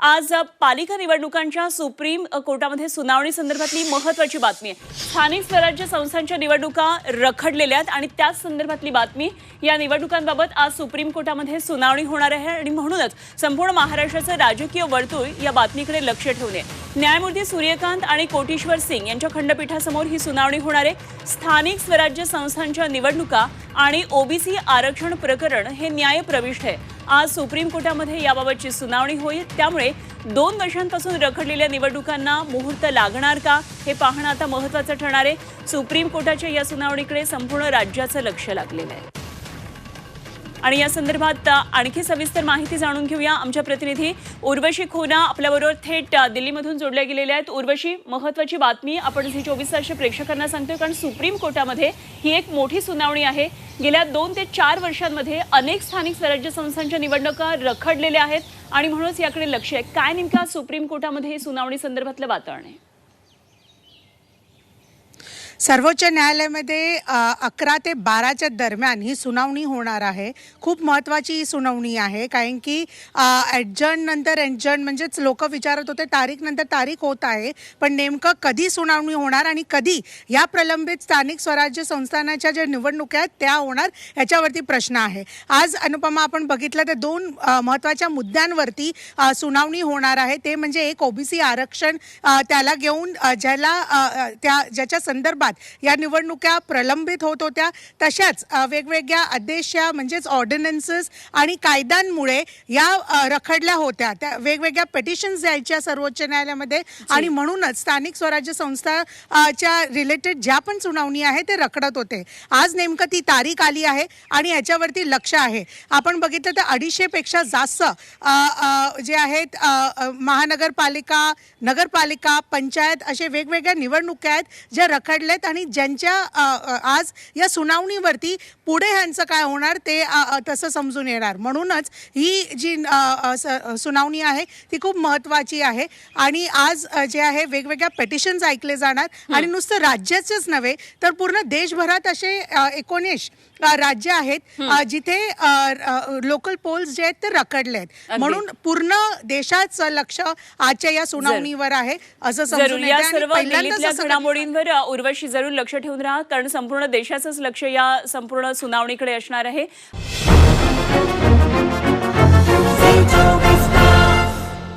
आज पालिका निवडणुकांच्या सुप्रीम कोर्टामध्ये सुनावणी संदर्भातली महत्वाची बातमी आहे. स्थानिक स्वराज्य संस्थांच्या निवडणुका रखडलेल्या आहेत आणि त्याच संदर्भातली बातमी या निवडणुकांबाबत आज सुप्रीम कोर्टामध्ये सुनावणी होणार आहे आणि म्हणूनच संपूर्ण महाराष्ट्राचं राजकीय वर्तुळ या बातमीकडे लक्ष ठेवून न्यायमूर्ती सूर्यकांत आणि कोटेश्वर सिंग यांच्या खंडपीठासमोर ही सुनावणी होणार आहे. स्थानिक स्वराज्य संस्थांच्या निवडणुका आणि ओबीसी आरक्षण प्रकरण हे न्यायप्रविष्ट आहे. आज सुप्रीम कोर्टामध्ये याबाबतची सुनावणी होईल. त्यामुळे दोन वर्षांपासून रखडलेल्या निवडणुकांना मुहूर्त लागणार का हे पाहणं आता महत्वाचं ठरणार आहे. सुप्रीम कोर्टाच्या या सुनावणीकडे संपूर्ण राज्याचं लक्ष लागलेलं आहे. आणि या संदर्भात आणखी सविस्तर माहिती जाणून घेऊया. आमच्या प्रतिनिधी उर्वशी खोना आपल्याबरोबर थेट दिल्लीमधून जोडल्या गेलेल्या आहेत. उर्वशी महत्वाची बातमी. आपण झी चोवीस तासच्या प्रेक्षकांना सांगतोय कारण सुप्रीम कोर्टामध्ये ही एक मोठी सुनावणी आहे. गेल्या दोन ते चार वर्षांमध्ये अनेक स्थानिक स्वराज्य संस्थांच्या निवडणुका रखडलेल्या आहेत आणि म्हणूनच याकडे लक्ष आहे. काय नेमका सुप्रीम कोर्टामध्ये सुनावणी संदर्भातलं वातावरण आहे? सर्वोच्च न्यायालयामध्ये अकरा ते बाराच्या दरम्यान ही सुनावणी होणार आहे. खूप महत्त्वाची ही सुनावणी आहे कारण की ॲडजन नंतर ॲडजन म्हणजेच लोक विचारत होते तारीख नंतर तारीख होत आहे पण नेमकं कधी सुनावणी होणार आणि कधी या प्रलंबित स्थानिक स्वराज्य संस्थानाच्या ज्या निवडणुका आहेत त्या होणार याच्यावरती प्रश्न आहे. आज अनुपमा आपण बघितलं तर दोन महत्त्वाच्या मुद्द्यांवरती सुनावणी होणार आहे. ते म्हणजे एक ओबीसी आरक्षण त्याला घेऊन ज्याला त्या ज्याच्या संदर्भात या निवडणुका प्रलंबित होत होत्या. तशाच वेगवेगळ्या आदेशा म्हणजेच ऑर्डिनन्सेस आणि कायद्यांमुळे या रखडल्या होत्या. त्या वेगवेगळ्या पेटिशन्स द्यायच्या सर्वोच्च न्यायालयामध्ये आणि म्हणूनच स्थानिक स्वराज्य संस्था अ, च्या रिलेटेड ज्या पण सुनावणी आहे ते रखडत होते. आज नेमकं ती तारीख आली आहे आणि याच्यावरती लक्ष आहे. आपण बघितलं तर अडीचशेपेक्षा जास्त जे आहेत महानगरपालिका नगरपालिका पंचायत असे वेगवेगळ्या निवडणुका आहेत ज्या रखडल्यात आणि ज्यांच्या आज या सुनावणीवरती पुढे ह्यांचं काय होणार ते तसं समजून येणार. म्हणूनच ही जी सुनावणी आहे ती खूप महत्त्वाची आहे. आणि आज जे आहे वेगवेगळ्या पेटिशन्स ऐकले जाणार. आणि नुसतं राज्याचेच नव्हे तर पूर्ण देशभरात असे एकोणीस राज्य आहेत जिथे लोकल पोल्स जे आहेत ते रखडले आहेत. म्हणून पूर्ण देशाचं लक्ष आजच्या या सुनावणीवर आहे असं समजून घडामोडींवर अ, याविषयी जरूर लक्ष ठेवून राहा कारण संपूर्ण देशाचंच लक्ष या संपूर्ण सुनावणीकडे असणार आहे.